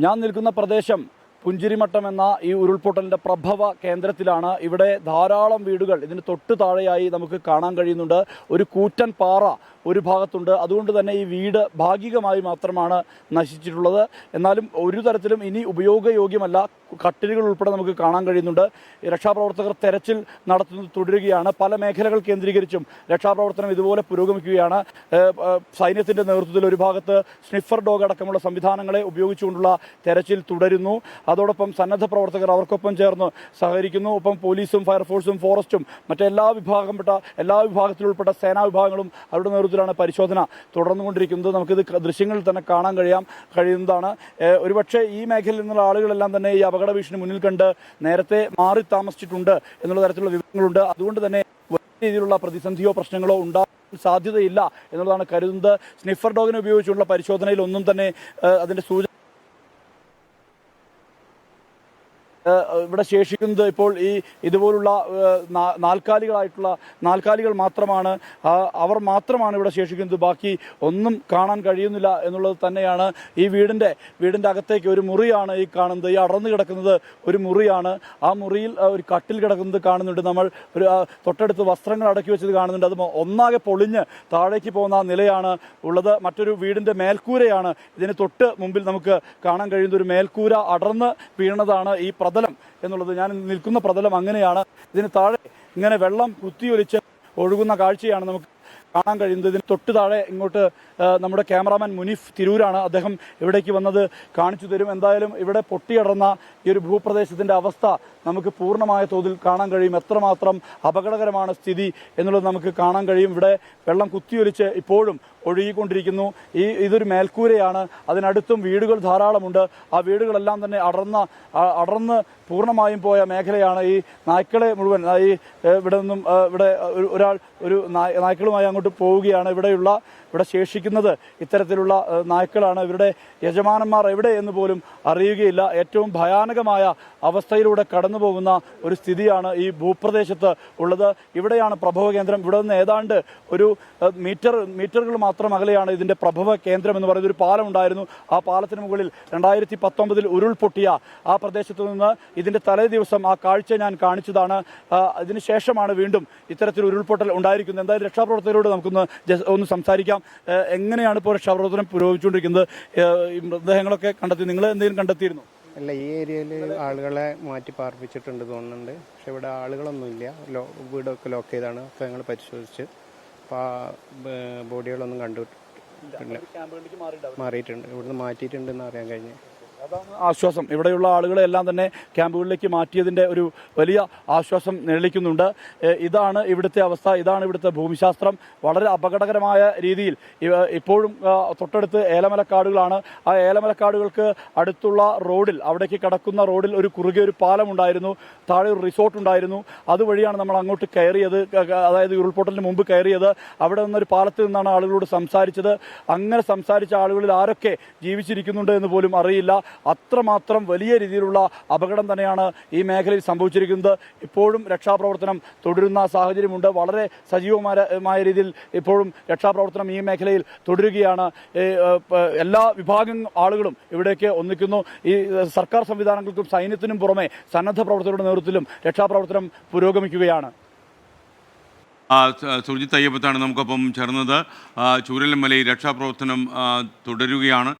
ഞാൻ നിൽക്കുന്ന പ്രദേശം പുഞ്ചിരിമട്ടം എന്ന ഈ ഉരുൾപൊട്ടലിന്റെ പ്രഭവ കേന്ദ്രത്തിലാണ്. ഇവിടെ ധാരാളം വീടുകൾ ഇതിന് തൊട്ട് താഴെയായി നമുക്ക് കാണാൻ കഴിയുന്നുണ്ട്. ഒരു കൂറ്റൻ പാറ ഒരു ഭാഗത്തുണ്ട്. അതുകൊണ്ട് തന്നെ ഈ വീട് ഭാഗികമായി മാത്രമാണ് നശിച്ചിട്ടുള്ളത്. എന്നാലും ഒരു തരത്തിലും ഇനി ഉപയോഗയോഗ്യമല്ല. കട്ടിലുകൾ ഉൾപ്പെടെ നമുക്ക് കാണാൻ കഴിയുന്നുണ്ട്. രക്ഷാപ്രവർത്തകർ തെരച്ചിൽ നടത്തുന്നത് തുടരുകയാണ്. പല മേഖലകൾ കേന്ദ്രീകരിച്ചും രക്ഷാപ്രവർത്തനം ഇതുപോലെ പുരോഗമിക്കുകയാണ്. സൈന്യത്തിന്റെ നേതൃത്വത്തിൽ ഒരു ഭാഗത്ത് സ്നിഫർ ഡോഗ് അടക്കമുള്ള സംവിധാനങ്ങളെ ഉപയോഗിച്ചുകൊണ്ടുള്ള തെരച്ചിൽ തുടരുന്നു. അതോടൊപ്പം സന്നദ്ധ പ്രവർത്തകർ അവർക്കൊപ്പം ചേർന്ന് സഹകരിക്കുന്നു. ഒപ്പം പോലീസും ഫയർഫോഴ്സും ഫോറസ്റ്റും മറ്റെല്ലാ വിഭാഗംപ്പെട്ട എല്ലാ വിഭാഗത്തിലുൾപ്പെട്ട സേനാ വിഭാഗങ്ങളും അവരുടെ നേതൃത്വത്തിലാണ് പരിശോധന തുടർന്നുകൊണ്ടിരിക്കുന്നത്. നമുക്കിത് ദൃശ്യങ്ങളിൽ തന്നെ കാണാൻ കഴിയാം കഴിയുന്നതാണ്. ഒരുപക്ഷെ ഈ മേഖലയിൽ നിന്നുള്ള ആളുകളെല്ലാം തന്നെ ഈ അപകട ഭീഷണി മുന്നിൽ കണ്ട് നേരത്തെ മാറി താമസിച്ചിട്ടുണ്ട് എന്നുള്ള തരത്തിലുള്ള വിവരങ്ങളുണ്ട്. അതുകൊണ്ട് തന്നെ വലിയ രീതിയിലുള്ള പ്രതിസന്ധിയോ പ്രശ്നങ്ങളോ ഉണ്ടാകും സാധ്യതയില്ല എന്നുള്ളതാണ് കരുതുന്നത്. സ്നിഫർ ഡോഗിനെ ഉപയോഗിച്ചുള്ള പരിശോധനയിൽ ഒന്നും തന്നെ അതിന്റെ സൂചന ഇവിടെ ശേഷിക്കുന്നത് ഇപ്പോൾ ഈ ഇതുപോലുള്ള നാൽക്കാലികളായിട്ടുള്ള നാൽക്കാലികൾ മാത്രമാണ്. അവർ മാത്രമാണ് ഇവിടെ ശേഷിക്കുന്നത്. ബാക്കി ഒന്നും കാണാൻ കഴിയുന്നില്ല എന്നുള്ളത് തന്നെയാണ് ഈ വീടിന്റെ വീടിന്റെ അകത്തേക്ക് ഒരു മുറിയാണ് ഈ കാണുന്നത്. ഈ അടർന്നു കിടക്കുന്നത് ഒരു മുറിയാണ്. ആ മുറിയിൽ ഒരു കട്ടിൽ കിടക്കുന്നത് കാണുന്നുണ്ട്. നമ്മൾ ഒരു തൊട്ടടുത്ത് വസ്ത്രങ്ങൾ അടക്കി വെച്ചത് കാണുന്നുണ്ട്. അത് ഒന്നാകെ പൊളിഞ്ഞ് താഴേക്ക് പോകുന്ന നിലയാണ് ഉള്ളത്. മറ്റൊരു വീടിന്റെ മേൽക്കൂരയാണ്. ഇതിന് തൊട്ട് മുമ്പിൽ നമുക്ക് കാണാൻ കഴിയുന്ന ഒരു മേൽക്കൂര അടർന്ന് വീണതാണ് ഈ പ്രതലം എന്നുള്ളത് ഞാൻ നിൽക്കുന്ന പ്രതലം അങ്ങനെയാണ്. ഇതിന് താഴെ ഇങ്ങനെ വെള്ളം കുത്തിയൊലിച്ച് ഒഴുകുന്ന കാഴ്ചയാണ് നമുക്ക് കാണാൻ കഴിയുന്നത്. ഇതിന് തൊട്ട് താഴെ ഇങ്ങോട്ട് നമ്മുടെ ക്യാമറാമാൻ മുനീഫ് തിരൂരാണ്. അദ്ദേഹം ഇവിടേക്ക് വന്നത് കാണിച്ചു തരും. എന്തായാലും ഇവിടെ പൊട്ടിയടർന്ന ഈ ഒരു ഭൂപ്രദേശത്തിന്റെ അവസ്ഥ നമുക്ക് പൂർണമായ തോതിൽ കാണാൻ കഴിയും. എത്രമാത്രം അപകടകരമാണ് സ്ഥിതി എന്നുള്ളത് നമുക്ക് കാണാൻ കഴിയും. ഇവിടെ വെള്ളം കുത്തിയൊലിച്ച് ഇപ്പോഴും ഒഴുകിക്കൊണ്ടിരിക്കുന്നു. ഈ ഇതൊരു മേൽക്കൂരയാണ്. അതിനടുത്തും വീടുകൾ ധാരാളമുണ്ട്. ആ വീടുകളെല്ലാം തന്നെ അടർന്ന അടർന്ന് പൂർണമായും പോയ മേഖലയാണ് ഈ നായ്ക്കളെ മുഴുവൻ. ഈ ഇവിടെ നിന്നും ഇവിടെ ഒരാൾ ഒരു നായ്- നായ്ക്കളുമായി അങ്ങോട്ട് പോവുകയാണ്. ഇവിടെയുള്ള ഇവിടെ ശേഷിക്കുന്നത് ഇത്തരത്തിലുള്ള നായ്ക്കളാണ്. ഇവരുടെ യജമാനന്മാർ എവിടെ എന്ന് പോലും അറിയുകയില്ല. ഏറ്റവും ഭയാനകമായ അവസ്ഥയിലൂടെ കടന്നു പോകുന്ന ഒരു സ്ഥിതിയാണ് ഈ ഭൂപ്രദേശത്ത് ഉള്ളത്. ഇവിടെയാണ് പ്രഭവ കേന്ദ്രം. ഇവിടെ നിന്ന് ഏതാണ്ട് ഒരു മീറ്റർ മീറ്ററുകൾ മാത്രം അകലെയാണ് ഇതിന്റെ പ്രഭവ കേന്ദ്രം എന്ന് പറയുന്ന ഒരു പാലം ഉണ്ടായിരുന്നു. ആ പാലത്തിന് മുകളിൽ രണ്ടായിരത്തി പത്തൊമ്പതിൽ ഉരുൾപൊട്ടിയ ആ പ്രദേശത്തു നിന്ന് ഇതിന്റെ തലേ ദിവസം ആ കാഴ്ച ഞാൻ കാണിച്ചതാണ്. അതിനുശേഷമാണ് വീണ്ടും ഇത്തരത്തിൽ ഉരുൾപൊട്ടൽ ഉണ്ടായിരിക്കുന്നത്. എന്തായാലും രക്ഷാപ്രവർത്തകരോട് നമുക്കൊന്ന് ഒന്ന് സംസാരിക്കാം. എങ്ങനെയാണ് ഇപ്പോൾ രക്ഷാപ്രവർത്തനം പുരോഗമിച്ചുകൊണ്ടിരിക്കുന്നത്? മൃതദേഹങ്ങളൊക്കെ കണ്ടെത്തി. നിങ്ങൾ എന്തെങ്കിലും കണ്ടെത്തിയിരുന്നു? അല്ല ഈ ഏരിയയിൽ ആളുകളെ മാറ്റി പാർപ്പിച്ചിട്ടുണ്ട് തോന്നുന്നുണ്ട്. പക്ഷെ ഇവിടെ ആളുകളൊന്നുമില്ല. ലോ വീടൊക്കെ ലോക്ക് ചെയ്താണ്. ഒക്കെ ഞങ്ങൾ പരിശോധിച്ച്. അപ്പോൾ ആ ബോഡികളൊന്നും കണ്ടു മാറിയിട്ടുണ്ട്. ഇവിടുന്ന് മാറ്റിയിട്ടുണ്ടെന്ന് അറിയാൻ കഴിഞ്ഞു. ആശ്വാസം. ഇവിടെയുള്ള ആളുകളെ എല്ലാം തന്നെ ക്യാമ്പുകളിലേക്ക് മാറ്റിയതിന്റെ ഒരു വലിയ ആശ്വാസം നിഴലിക്കുന്നുണ്ട്. ഇതാണ് ഇവിടുത്തെ അവസ്ഥ ഇതാണ് ഇവിടുത്തെ ഭൂമിശാസ്ത്രം. വളരെ അപകടകരമായ രീതിയിൽ ഇപ്പോഴും തൊട്ടടുത്ത് ഏലമലക്കാടുകളാണ്. ആ ഏലമലക്കാടുകൾക്ക് അടുത്തുള്ള റോഡിൽ അവിടേക്ക് കടക്കുന്ന റോഡിൽ ഒരു കുറുകെ ഒരു പാലം ഉണ്ടായിരുന്നു. താഴെ ഒരു റിസോർട്ട് ഉണ്ടായിരുന്നു. അതുവഴിയാണ് നമ്മൾ അങ്ങോട്ട് കയറിയത് അതായത് ഉരുൾപൊട്ടലിന് മുമ്പ് കയറിയത്. അവിടെ നിന്നൊരു പാലത്തിൽ നിന്നാണ് ആളുകളോട് സംസാരിച്ചത്. അങ്ങനെ സംസാരിച്ച ആളുകളിൽ ആരൊക്കെ ജീവിച്ചിരിക്കുന്നുണ്ട് എന്ന് പോലും അറിയില്ല. അത്രമാത്രം വലിയ രീതിയിലുള്ള അപകടം തന്നെയാണ് ഈ മേഖലയിൽ സംഭവിച്ചിരിക്കുന്നത്. ഇപ്പോഴും രക്ഷാപ്രവർത്തനം തുടരുന്ന സാഹചര്യമുണ്ട്. വളരെ സജീവമായ രീതിയിൽ ഇപ്പോഴും രക്ഷാപ്രവർത്തനം ഈ മേഖലയിൽ തുടരുകയാണ്. എല്ലാ വിഭാഗം ആളുകളും ഇവിടേക്ക് ഒന്നിക്കുന്നു. ഈ സർക്കാർ സംവിധാനങ്ങൾക്കും സൈന്യത്തിനും പുറമെ സന്നദ്ധ പ്രവർത്തകരുടെ നേതൃത്വത്തിലും രക്ഷാപ്രവർത്തനം പുരോഗമിക്കുകയാണ്. സുജിത് അയ്യപ്പത്താണ് നമുക്കൊപ്പം ചേർന്നത്. ചൂരൽമലയിൽ രക്ഷാപ്രവർത്തനം തുടരുകയാണ്.